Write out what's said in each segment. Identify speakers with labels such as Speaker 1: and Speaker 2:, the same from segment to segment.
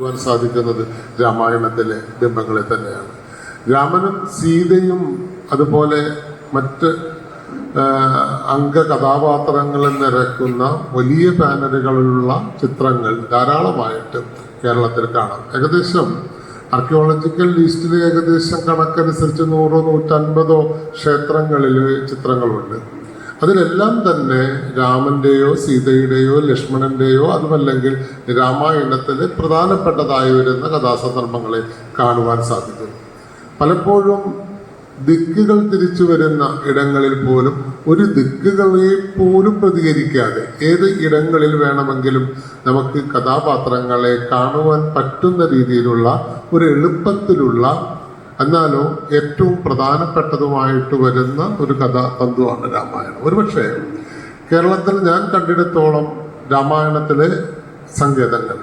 Speaker 1: കാണുവാൻ സാധിക്കുന്നത് രാമായണത്തിലെ ബിംബങ്ങളെ തന്നെയാണ്. രാമനും സീതയും അതുപോലെ മറ്റ് ആ, അംഗ കഥാപാത്രങ്ങളിൽ നിരക്കുന്ന വലിയ പാനലുകളിലുള്ള ചിത്രങ്ങൾ ധാരാളമായിട്ട് കേരളത്തിൽ കാണാം. ഏകദേശം ആർക്കിയോളജിക്കൽ ലിസ്റ്റിലെ ഏകദേശം കണക്കനുസരിച്ച് നൂറോ നൂറ്റൻപതോ ക്ഷേത്രങ്ങളിൽ ചിത്രങ്ങളുണ്ട്. അതിലെല്ലാം തന്നെ രാമന്റെയോ സീതയുടെയോ ലക്ഷ്മണന്റെയോ അതുമല്ലെങ്കിൽ രാമായണത്തിലെ പ്രധാനപ്പെട്ടതായി വരുന്ന കഥാസന്ദർഭങ്ങളെ കാണുവാൻ സാധിക്കും. പലപ്പോഴും ദിക്കുകൾ തിരിച്ചു വരുന്ന ഇടങ്ങളിൽ പോലും ഒരു ദിക്കുകളെ പോലും പ്രതികരിക്കാതെ ഏത് ഇടങ്ങളിൽ വേണമെങ്കിലും നമുക്ക് കഥാപാത്രങ്ങളെ കാണുവാൻ പറ്റുന്ന രീതിയിലുള്ള ഒരു എളുപ്പത്തിലുള്ള എന്നാലോ ഏറ്റവും പ്രധാനപ്പെട്ടതുമായിട്ട് വരുന്ന ഒരു കഥാതന്തുവാണ് രാമായണം. ഒരുപക്ഷെ കേരളത്തിൽ ഞാൻ കണ്ടിടത്തോളം രാമായണത്തിലെ സങ്കേതങ്ങൾ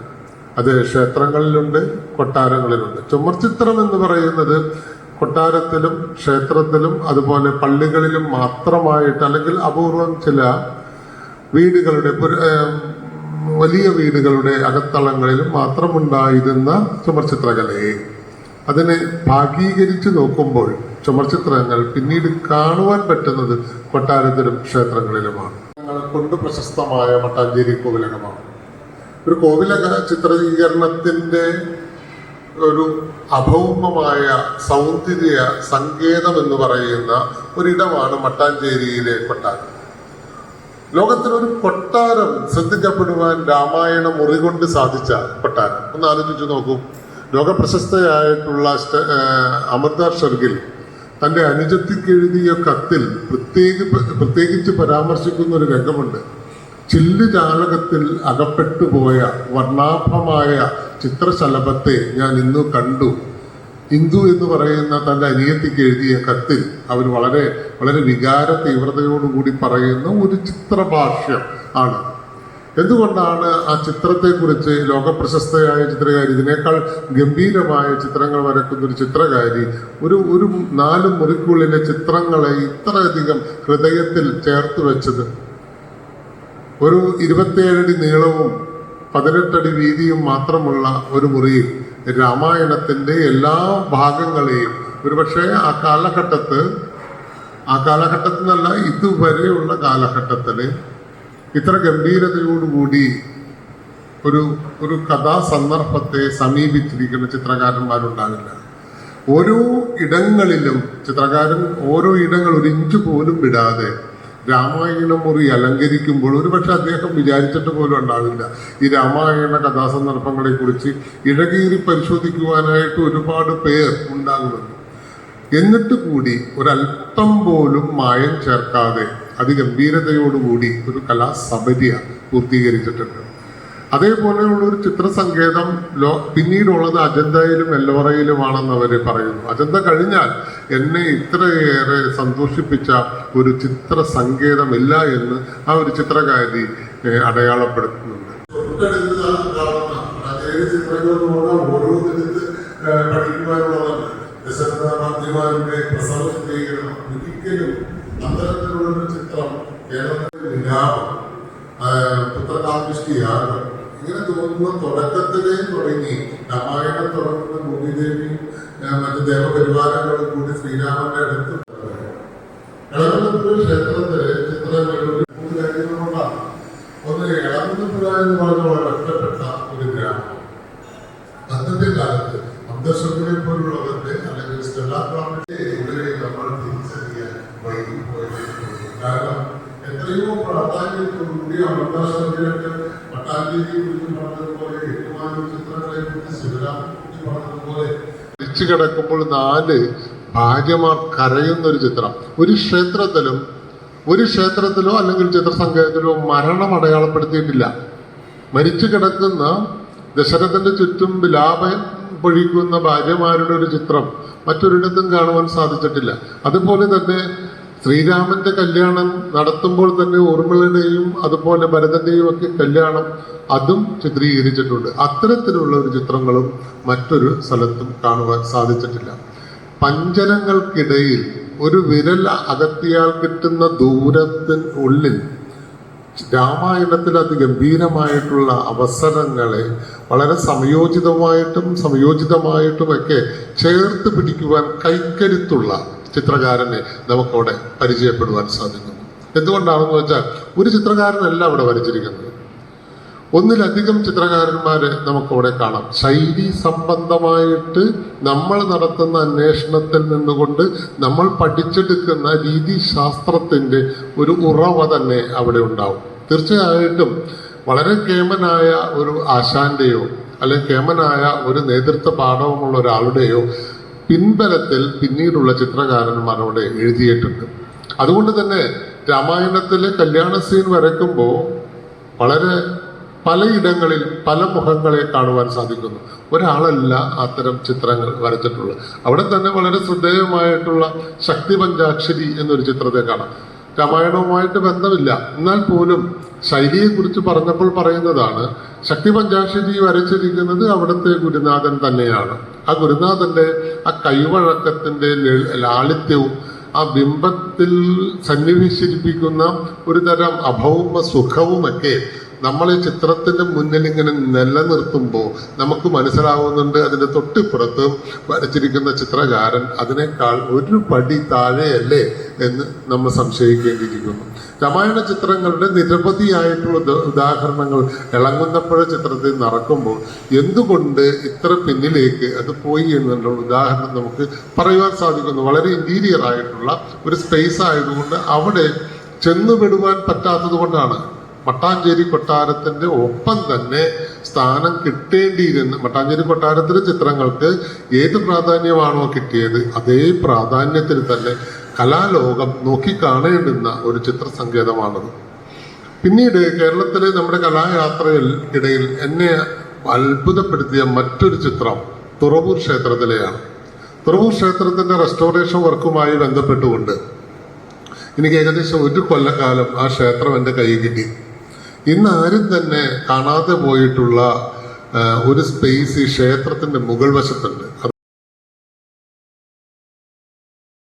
Speaker 1: അത് ക്ഷേത്രങ്ങളിലുണ്ട് കൊട്ടാരങ്ങളിലുണ്ട്. ചുമർചിത്രം എന്ന് പറയുന്നത് കൊട്ടാരത്തിലും ക്ഷേത്രത്തിലും അതുപോലെ പള്ളികളിലും മാത്രമായിട്ട് അല്ലെങ്കിൽ അപൂർവം ചില വീടുകളുടെ വലിയ വീടുകളുടെ അകത്തളങ്ങളിലും മാത്രമുണ്ടായിരുന്ന ചുമർചിത്രകലയെ അതിനെ ഭാഗീകരിച്ച് നോക്കുമ്പോൾ ചുമർചിത്രങ്ങൾ പിന്നീട് കാണുവാൻ പറ്റുന്നത് കൊട്ടാരത്തിലും ക്ഷേത്രങ്ങളിലുമാണ്. കൊണ്ട് പ്രശസ്തമായ മട്ടാഞ്ചേരി കോവിലകമാണ്. ഒരു കോവിലക ചിത്രീകരണത്തിന്റെ ഒരു അഭൗമമായ സൗന്ദര്യ സങ്കേതം എന്ന് പറയുന്ന ഒരിടമാണ് മട്ടാഞ്ചേരിയിലെ കൊട്ടാരം. ലോകത്തിലൊരു കൊട്ടാരം ശ്രദ്ധിക്കപ്പെടുവാൻ രാമായണ മുറി കൊണ്ട് സാധിച്ച കൊട്ടാരം. ഒന്ന് ആലോചിച്ചു നോക്കൂ. ലോകപ്രശസ്തയായിട്ടുള്ള അമൃത ഷർഗിൽ തന്റെ അനുജത്തിക്ക് എഴുതിയ കത്തിൽ പ്രത്യേക പ്രത്യേകിച്ച് പരാമർശിക്കുന്ന ഒരു രംഗമുണ്ട്. ചില്ല് ജാലകത്തിൽ അകപ്പെട്ടു പോയ വർണാഭമായ ചിത്രശലഭത്തെ ഞാൻ ഇന്നു കണ്ടു. ഹിന്ദു എന്ന് പറയുന്ന തന്റെ അനിയത്തിക്ക് എഴുതിയ കത്തിൽ അവർ വളരെ വളരെ വികാര തീവ്രതയോടുകൂടി പറയുന്ന ഒരു ചിത്രഭാഷ്യം ആണ്. എന്തുകൊണ്ടാണ് ആ ചിത്രത്തെക്കുറിച്ച് ലോകപ്രശസ്തയായ ചിത്രകാരി ഇതിനേക്കാൾ ഗംഭീരമായ ചിത്രങ്ങൾ വരക്കുന്ന ഒരു ചിത്രകാരി ഒരു ഒരു നാല് മുറിക്കുള്ളിലെ ചിത്രങ്ങളെ ഇത്രയധികം ഹൃദയത്തിൽ ചേർത്ത് വെച്ചത്? ഒരു ഇരുപത്തിയേഴടി നീളവും പതിനെട്ടടി വീതിയും മാത്രമുള്ള ഒരു മുറിയിൽ രാമായണത്തിന്റെ എല്ലാ ഭാഗങ്ങളെയും ഒരുപക്ഷെ ആ കാലഘട്ടത്ത് ആ കാലഘട്ടത്തിൽ നിന്നല്ല ഇതുവരെയുള്ള കാലഘട്ടത്തിൽ ഇത്ര ഗംഭീരതയോടുകൂടി ഒരു ഒരു കഥാസന്ദർഭത്തെ സമീപിച്ചിരിക്കുന്ന ചിത്രകാരന്മാരുണ്ടാവില്ല. ഓരോ ഇടങ്ങളിലും ചിത്രകാരൻ ഓരോ ഇടങ്ങൾ ഒരു ഇഞ്ച് പോലും വിടാതെ രാമായണ മുറി അലങ്കരിക്കുമ്പോൾ ഒരുപക്ഷെ അദ്ദേഹം വിചാരിച്ചിട്ട് പോലും ഉണ്ടാവില്ല. ഈ രാമായണ കഥാസന്ദർഭങ്ങളെ കുറിച്ച് ഇഴകീറി പരിശോധിക്കുവാനായിട്ട് ഒരുപാട് പേർ ഉണ്ടാകുമെന്ന് എന്നിട്ട് കൂടി ഒരല്പം പോലും മായം ചേർക്കാതെ അതിഗംഭീരതയോടുകൂടി ഒരു കലാസബരിയ പൂർത്തീകരിച്ചിട്ടുണ്ട് അതേപോലെയുള്ള ഒരു ചിത്രസങ്കേതം ലോ പിന്നീടുള്ളത് അജന്തയിലും എല്ലോറയിലുമാണെന്ന് അവർ പറയുന്നു അജന്ത കഴിഞ്ഞാൽ എന്നെ ഇത്രയേറെ സന്തോഷിപ്പിച്ച ഒരു ചിത്രസങ്കേതമില്ല എന്ന് ആ ഒരു ചിത്രകാരി അടയാളപ്പെടുത്തുന്നുണ്ട് പഠിക്കുവാനുള്ളതാണ് പ്രസവം ഒരിക്കലും അത്തരത്തിലുള്ള ഒരു വിലാപം വിലാപം പുത്രകാമിഷ്ടിയാകും ഇങ്ങനെ തോന്നുന്ന തുടക്കത്തിലേ തുടങ്ങി. രാമായണം തുടങ്ങുന്ന ഭൂമിദേവിയും മറ്റ് ദേവപരിവാരങ്ങളും കൂടി ശ്രീരാമന്റെ അടുത്ത് ഇളവന്നപ്പുഴ ക്ഷേത്രത്തിലെ ചിത്രങ്ങളിൽ മൂന്ന് കാര്യങ്ങളുണ്ടാണ് ഒന്ന് ഇളവന്നപ്പുഴ എന്ന് പറഞ്ഞ വളരെ ഒറ്റപ്പെട്ട ഒരു ഗ്രാമം. അന്നത്തെ കാലത്ത് അബ്ദർഷത്തിനെ പോലുള്ളവരുടെ അല്ലെങ്കിൽ സ്റ്റെല്ലാക്രാമിന്റെ ഇവിടെ നമ്മൾ തിരിച്ചറിയാൻ വൈകി പോയിട്ടുണ്ട് കാരണം എത്രയോ കൂടി അമൃതാശ്രമികൾക്ക് പട്ടാഞ്ചേരി കുറിച്ച് പറഞ്ഞതുപോലെ ഏറ്റുമാനൂർ ചിത്രങ്ങളെ കുറിച്ച് ശിവരാമനെ പറഞ്ഞതുപോലെ തിരിച്ചു കിടക്കുമ്പോൾ നാല് ഭാര്യമാർ കരയുന്ന ഒരു ചിത്രം. ഒരു ക്ഷേത്രത്തിലും ഒരു ക്ഷേത്രത്തിലോ അല്ലെങ്കിൽ ചിത്രസങ്കേതത്തിലോ മരണം അടയാളപ്പെടുത്തിയിട്ടില്ല. മരിച്ചു കിടക്കുന്ന ദശരഥന്റെ ചുറ്റും വിലാപം പൊഴിക്കുന്ന ഭാര്യമാരുടെ ഒരു ചിത്രം മറ്റൊരിടത്തും കാണുവാൻ സാധിച്ചിട്ടില്ല. അതുപോലെ തന്നെ ശ്രീരാമന്റെ കല്യാണം നടത്തുമ്പോൾ തന്നെ ഊർമിളയുടെയും അതുപോലെ ഭരതന്റെയും ഒക്കെ കല്യാണം അതും ചിത്രീകരിച്ചിട്ടുണ്ട്. അത്തരത്തിലുള്ള ഒരു ചിത്രങ്ങളും മറ്റൊരു സ്ഥലത്തും കാണുവാൻ സാധിച്ചിട്ടില്ല. പഞ്ചരങ്ങൾക്കിടയിൽ ഒരു വിരൽ അകത്തിയാൽ കിട്ടുന്ന ദൂരത്തിന് ഉള്ളിൽ രാമായണത്തിൽ അതിഗംഭീരമായിട്ടുള്ള അവസരങ്ങളെ വളരെ സംയോജിതമായിട്ടും സംയോജിതമായിട്ടുമൊക്കെ ചേർത്ത് പിടിക്കുവാൻ കൈക്കരുത്തുള്ള ചിത്രകാരനെ നമുക്കവിടെ പരിചയപ്പെടുവാൻ സാധിക്കുന്നു. എന്തുകൊണ്ടാണെന്ന് വെച്ചാൽ ഒരു ചിത്രകാരനല്ല അവിടെ വരച്ചിരിക്കുന്നത്. ഒന്നിലധികം ചിത്രകാരന്മാരെ നമുക്കവിടെ കാണാം. ശൈലി സംബന്ധമായിട്ട് നമ്മൾ നടത്തുന്ന അന്വേഷണത്തിൽ നിന്നുകൊണ്ട് നമ്മൾ പഠിച്ചെടുക്കുന്ന രീതിശാസ്ത്രത്തിന്റെ ഒരു ഉറവ തന്നെ അവിടെ ഉണ്ടാവും. തീർച്ചയായിട്ടും വളരെ കേമനായ ഒരു ആശാന്റെയോ അല്ലെങ്കിൽ കേമനായ ഒരു നേതൃത്വ പാഠവുമുള്ള ഒരാളുടെയോ പിൻബലത്തിൽ പിന്നീടുള്ള ചിത്രകാരന്മാർ അവിടെ എഴുതിയിട്ടുണ്ട്. അതുകൊണ്ട് തന്നെ രാമായണത്തിലെ കല്യാണ സീൻ വരയ്ക്കുമ്പോൾ വളരെ പലയിടങ്ങളിൽ പല മുഖങ്ങളെ കാണുവാൻ സാധിക്കുന്നു. ഒരാളല്ല അത്തരം ചിത്രങ്ങൾ വരച്ചിട്ടുള്ളത്. അവിടെ തന്നെ വളരെ ശ്രദ്ധേയമായിട്ടുള്ള ശക്തി പഞ്ചാക്ഷരി എന്നൊരു ചിത്രത്തെ കാണാം. രാമായണവുമായിട്ട് ബന്ധമില്ല. എന്നാൽ പോലും ശൈലിയെക്കുറിച്ച് പറഞ്ഞപ്പോൾ പറയുന്നതാണ് ശക്തി പഞ്ചാക്ഷരി വരച്ചിരിക്കുന്നത് അവിടുത്തെ ഗുരുനാഥൻ തന്നെയാണ്. ആ ഗുരുനാഥന്റെ ആ കൈവഴക്കത്തിന്റെ ലാളിത്യവും ആ ബിംബത്തിൽ സന്നിവേശിപ്പിക്കുന്ന ഒരു തരം അഭൗമ സുഖവുമൊക്കെ നമ്മൾ ഈ ചിത്രത്തിന്റെ മുന്നിൽ ഇങ്ങനെ നിലനിർത്തുമ്പോൾ നമുക്ക് മനസ്സിലാവുന്നുണ്ട് അതിന്റെ തൊട്ടിപ്പുറത്ത് വരച്ചിരിക്കുന്ന ചിത്രകാരൻ അതിനേക്കാൾ ഒരു പടി താഴെയല്ലേ എന്ന് നമ്മൾ സംശയിക്കേണ്ടിയിരിക്കുന്നു. രാമായണ ചിത്രങ്ങളുടെ നിരവധിയായിട്ടുള്ള ഉദാഹരണങ്ങൾ ഇളങ്ങുന്നപ്പുഴ ചിത്രത്തിൽ നടക്കുമ്പോൾ എന്തുകൊണ്ട് ഇത്ര പിന്നിലേക്ക് അത് പോയി എന്നുള്ള ഉദാഹരണം നമുക്ക് പറയുവാൻ സാധിക്കുന്നു. വളരെ ഇന്റീരിയർ ആയിട്ടുള്ള ഒരു സ്പേസ് ആയതുകൊണ്ട് അവിടെ ചെന്നുപെടുവാൻ പറ്റാത്തത് കൊണ്ടാണ്. മട്ടാഞ്ചേരി കൊട്ടാരത്തിന്റെ ഒപ്പം തന്നെ സ്ഥാനം കിട്ടേണ്ടിയിരുന്ന മട്ടാഞ്ചേരി കൊട്ടാരത്തിലെ ചിത്രങ്ങൾക്ക് ഏത് പ്രാധാന്യമാണോ കിട്ടിയത് അതേ പ്രാധാന്യത്തിൽ തന്നെ കലാലോകം നോക്കിക്കാണേണ്ടുന്ന ഒരു ചിത്രസങ്കേതമാണത്. പിന്നീട് കേരളത്തിലെ നമ്മുടെ കലായാത്രയിൽ ഇടയിൽ എന്നെ അത്ഭുതപ്പെടുത്തിയ മറ്റൊരു ചിത്രം തുറവൂർ ക്ഷേത്രത്തിലെയാണ്. തുറവൂർ ക്ഷേത്രത്തിന്റെ റെസ്റ്റോറേഷൻ വർക്കുമായി ബന്ധപ്പെട്ടുകൊണ്ട് എനിക്ക് ഏകദേശം ഒരു കൊല്ലക്കാലം ആ ക്ഷേത്രം എന്റെ കയ്യിൽ കിട്ടി. ഇന്ന് ആരും തന്നെ കാണാതെ പോയിട്ടുള്ള ഒരു സ്പേസ് ഈ ക്ഷേത്രത്തിന്റെ മുകൾ വശത്തുണ്ട്.